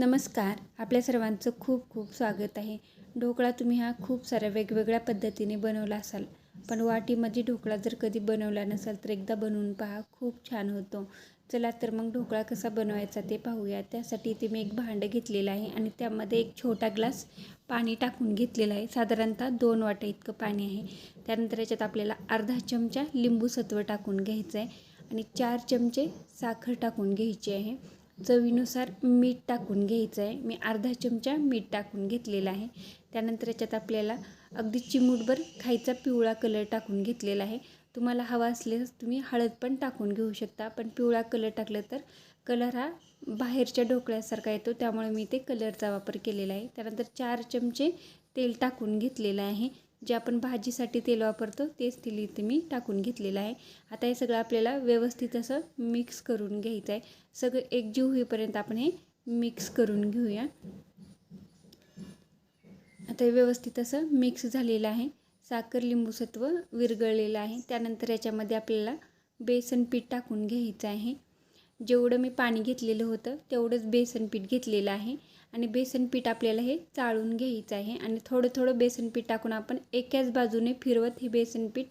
नमस्कार. आपल्या सर्वांचं खूप खूप स्वागत आहे. ढोकळा तुम्ही हा खूप साऱ्या वेगवेगळ्या पद्धतीने बनवला असाल. पण वाटीमध्ये ढोकळा जर कधी बनवला नसाल तर एकदा बनवून पहा खूप छान होतो. चला तर मग ढोकळा कसा बनवायचा ते पाहूया. त्यासाठी इथे मी एक भांडं घेतलेलं आहे आणि त्यामध्ये एक छोटा ग्लास पाणी टाकून घेतलेलं आहे. साधारणतः दोन वाटा इतकं पाणी आहे. त्यानंतर याच्यात आपल्याला अर्धा चमचा लिंबू सत्व टाकून घ्यायचं आहे आणि चार चमचे साखर टाकून घ्यायची आहे. चवीनुसार मीठ टाकून घ्यायचं आहे. मी अर्धा चमचा मीठ टाकून घेतलेला आहे. त्यानंतर याच्यात आपल्याला अगदी चिमूटभर खायचा पिवळा कलर टाकून घेतलेला आहे. तुम्हाला हवा असल्यास तुम्ही हळद पण टाकून घेऊ शकता. पण पिवळा कलर टाकलं तर कलर हा बाहेरच्या ढोकळ्यासारखा येतो. त्यामुळे मी ते कलरचा वापर केलेला आहे. त्यानंतर चार चमचे तेल टाकून घेतलेलं आहे. जे आपण भाजीसाठी तेल वापरतो तेच तेल इथे मी टाकून घेतलेलं आहे. आता हे सगळं आपल्याला व्यवस्थित असं मिक्स करून घ्यायचं आहे. सगळं एकजीव होईपर्यंत आपण हे मिक्स करून घेऊया. आता हे व्यवस्थित असं मिक्स झालेलं आहे. साखर लिंबूसत्व विरगळलेलं विरघळलेलं आहे. त्यानंतर याच्यामध्ये आपल्याला बेसन पीठ टाकून घ्यायचं आहे. जेवढं मी पाणी घेतलेलं होतं तेवढंच बेसन पीठ घेतलेलं आहे. आणि बेसन पीठ आपल्याला हे चाळून घ्यायचं आहे. आणि थोडं थोडं बेसन पीठ टाकून आपण एकाच बाजूने फिरवत हे बेसन पीठ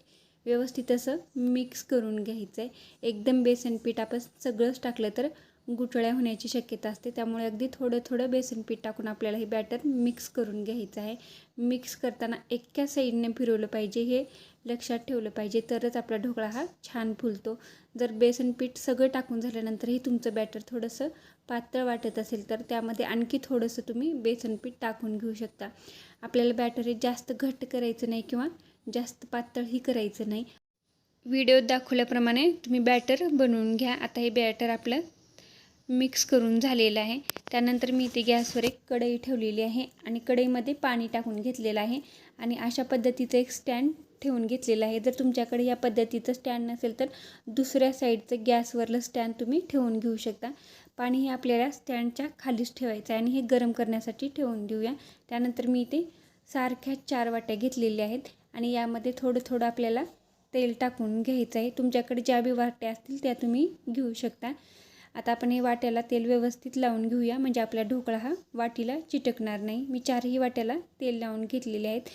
व्यवस्थित असं मिक्स करून घ्यायचं आहे. एकदम बेसन पीठ आपण सगळंच टाकलं तर गुठळ्या होण्याची शक्यता असते. त्यामुळे अगदी थोडं थोडं बेसन पीठ टाकून आपल्याला हे बॅटर मिक्स करून घ्यायचं आहे. मिक्स करताना एका साईडने फिरवलं पाहिजे हे लक्षात ठेवलं पाहिजे. तरच आपला ढोकळा हा छान फुलतो. जर बेसन पीठ सगळं टाकून झाल्यानंतरही तुमचं बॅटर थोडंसं पातळ वाटत असेल तर त्यामध्ये आणखी थोडंसं तुम्ही बेसन पीठ टाकून घेऊ शकता. आपल्याला बॅटर हे जास्त घट्ट करायचं नाही किंवा जास्त पातळही करायचं नाही. व्हिडिओत दाखवल्याप्रमाणे तुम्ही बॅटर बनवून घ्या. आता हे बॅटर आपलं मिक्स करून झालेलं आहे. त्यानंतर मी इथे गॅसवर एक कढई ठेवलेली आहे आणि कढईमध्ये पाणी टाकून घेतलेलं आहे आणि अशा पद्धतीचं एक स्टँड ठेवून घेतलेलं आहे. जर तुमच्याकडे या पद्धतीचं स्टँड नसेल तर दुसऱ्या साईडचं गॅसवरलं स्टँड तुम्ही ठेवून घेऊ शकता. पाणी हे आपल्याला स्टँडच्या खालीच ठेवायचं आहे आणि हे गरम करण्यासाठी ठेवून देऊया. त्यानंतर मी इथे सारख्या चार वाट्या घेतलेल्या आहेत आणि यामध्ये थोडं थोडं आपल्याला तेल टाकून घ्यायचं आहे. तुमच्याकडे ज्या बी वाट्या असतील त्या तुम्ही घेऊ शकता. आता आपण हे वाट्याला तेल व्यवस्थित लावून घेऊया. म्हणजे आपला ढोकळा हा वाटीला चिटकणार नाही. मी चारही वाट्याला तेल लावून घेतलेले आहेत.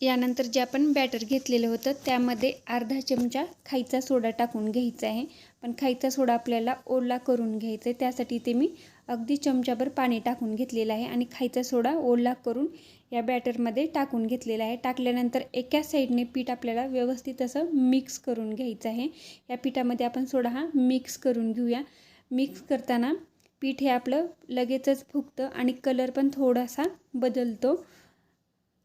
यानंतर जे आपण बॅटर घेतलेलं होतं त्यामध्ये अर्धा चमचा खायचा सोडा टाकून घ्यायचा आहे. पण खायचा सोडा आपल्याला ओला करून घ्यायचा आहे. त्यासाठी ते मी अगदी चमचाभर पाणी टाकून घेतलेलं आहे. आणि खायचा सोडा ओला करून या बॅटरमध्ये टाकून घेतलेलं आहे. टाकल्यानंतर एका साईडने पीठ आपल्याला व्यवस्थित असं मिक्स करून घ्यायचं आहे. या पिठामध्ये आपण सोडा हा मिक्स करून घेऊया. मिक्स करताना पीठ हे आपलं लगेचच फुगतं आणि कलर पण थोडासा बदलतो.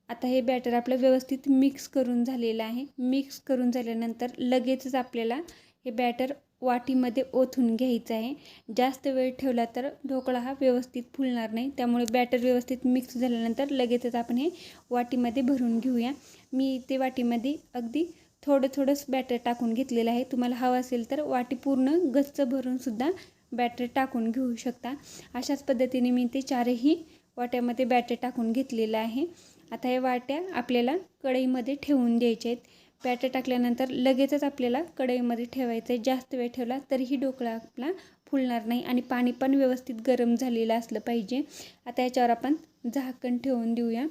आता हे बॅटर आपलं व्यवस्थित मिक्स करून झालेलं आहे. मिक्स करून झाल्यानंतर लगेचच आपल्याला हे बॅटर वाटीमध्ये ओथून घ्यायचं आहे. जास्त वेळ ठेवला तर ढोकळा हा व्यवस्थित फुलणार नाही. त्यामुळे बॅटर व्यवस्थित मिक्स झाल्यानंतर लगेचच आपण हे वाटीमध्ये भरून घेऊया. मी ते वाटीमध्ये अगदी थोडं थोडंच बॅटर टाकून घेतलेलं आहे. तुम्हाला हवं असेल तर वाटी पूर्ण गच्च भरूनसुद्धा बॅटर टाकून घेऊ शकता. अशाच पद्धतीने मी ते चारही वाट्यामध्ये बॅटर टाकून घेतलेलं आहे. आता या वाट्या आपल्याला कढईमध्ये ठेवून द्यायच्या आहेत. बॅटर टाकल्यानंतर लगेचच आपल्याला कढईमध्ये ठेवायचं आहे. जास्त वेळ ठेवला तरीही ढोकळा आपला फुलणार नाही आणि पाणी पण व्यवस्थित गरम झालेलं असलं पाहिजे. आता याच्यावर आपण झाकण ठेवून देऊया.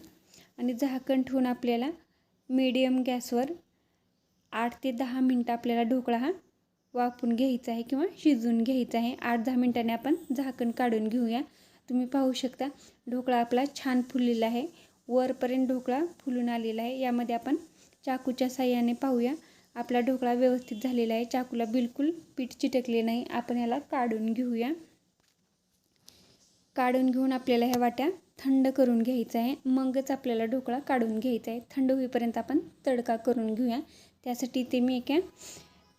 आणि झाकण ठेवून आपल्याला मीडियम गॅसवर आठ ते दहा मिनटं आपल्याला ढोकळा हा वाफून घ्यायचा आहे किंवा शिजवून घ्यायचा आहे. आठ दहा मिनटाने आपण झाकण काढून घेऊया. तुम्ही पाहू शकता ढोकळा आपला छान फुललेला आहे. वरपर्यंत ढोकळा फुलून आलेला आहे. यामध्ये आपण चाकूच्या साह्याने पाहूया. आपला ढोकळा व्यवस्थित झालेला आहे. चाकूला बिलकुल पीठ चिटकले नाही. आपण ह्याला काढून घेऊया. काढून घेऊन आपल्याला ह्या वाट्या थंड करून घ्यायचा आहे. मगच आपल्याला ढोकळा काढून घ्यायचा आहे. थंड होईपर्यंत आपण तडका करून घेऊया. त्यासाठी ते मी एका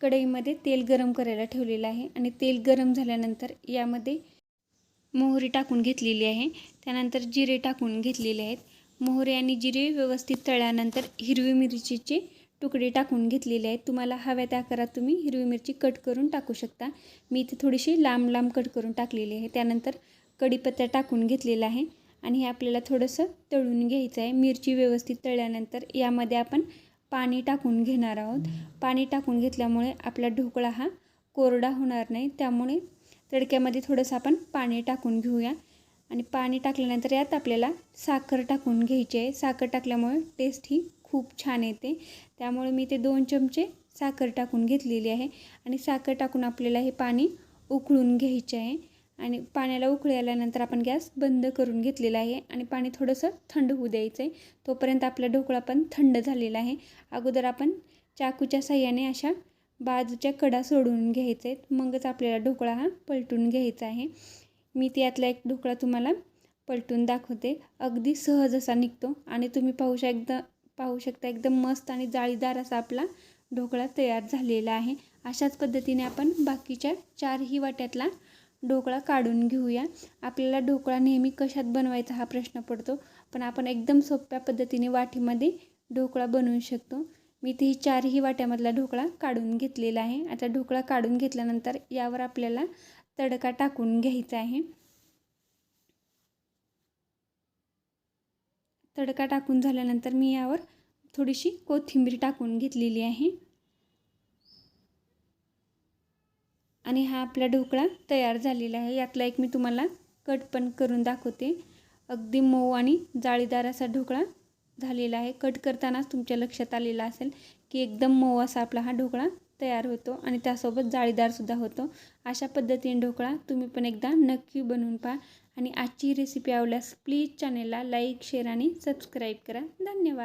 कढईमध्ये तेल गरम करायला ठेवलेलं आहे आणि तेल गरम झाल्यानंतर यामध्ये मोहरी टाकून घेतलेली आहे. त्यानंतर जिरे टाकून घेतलेले आहेत. मोहरी आणि जिरे व्यवस्थित तळल्यानंतर हिरवी मिरचीचे तुकडे टाकून घेतलेले आहेत. तुम्हाला हव्या त्या आकारात तुम्ही हिरवी मिरची कट करून टाकू शकता. मी इथे थोडीशी लांब लांब कट करून टाकलेली आहे. त्यानंतर कढीपत्ता टाकून घेतलेला आहे आणि हे आपल्याला थोडंसं तळून घ्यायचं आहे. मिरची व्यवस्थित तळल्यानंतर यामध्ये आपण पाणी टाकून घेणार आहोत. पाणी टाकून घेतल्यामुळे आपला ढोकळा हा कोरडा होणार नाही. त्यामुळे तडक्यामध्ये थोडंसं आपण पाणी टाकून घेऊया. आणि पाणी टाकल्यानंतर यात आपल्याला साखर टाकून घ्यायची आहे. साखर टाकल्यामुळे टेस्ट ही खूप छान येते. त्यामुळे मी ते दोन चमचे साखर टाकून घेतलेली आहे. आणि साखर टाकून आपल्याला हे पाणी उकळून घ्यायचे आहे. आणि पाण्याला उकळी आल्यानंतर आपण गॅस बंद करून घेतलेला आहे. आणि पाणी थोडंसं थंड होऊ द्यायचं आहे. तोपर्यंत आपला ढोकळा पण थंड झालेला आहे. अगोदर आपण चाकूच्या साह्याने अशा बाजूच्या कडा सोडून घ्यायचे आहेत. मगच आपल्याला ढोकळा हा पलटून घ्यायचा आहे. मी त्यातला एक ढोकळा तुम्हाला पलटून दाखवते. अगदी सहज असा निघतो आणि तुम्ही पाहू शकता पाहू शकता एकदम मस्त आणि जाळीदार असा आपला ढोकळा तयार झालेला आहे. अशाच पद्धतीने आपण बाकीच्या चारही वाट्यातला ढोकळा काढून घेऊया. आपल्याला ढोकळा नेहमी कशात बनवायचा हा प्रश्न पडतो पण आपण एकदम सोप्या पद्धतीने वाटीमध्ये ढोकळा बनवू शकतो. मी ते चारही वाट्यामधला ढोकळा काढून घेतलेला आहे. आता ढोकळा काढून घेतल्यानंतर यावर आपल्याला तडका टाकून घ्यायचा आहे. तडका टाकून झाल्यानंतर मी यावर थोडीशी कोथिंबीर टाकून घेतलेली आहे. आणि हा आपला ढोकळा तयार झालेला आहे. यातला एक मी तुम्हाला कट पण करून दाखवते. अगदी मऊ आणि जाळीदार असा ढोकळा झालेला आहे. कट करतानाच तुमच्या लक्षात आलेला असेल की एकदम मऊ असा आपला हा ढोकळा तयार होतो आणि त्यासोबत जाळीदारसुद्धा होतो. अशा पद्धतीने ढोकळा तुम्ही पण एकदा नक्की बनवून पहा आणि आजची रेसिपी आवडल्यास प्लीज चॅनेलला लाईक शेअर आणि सबस्क्राईब करा. धन्यवाद.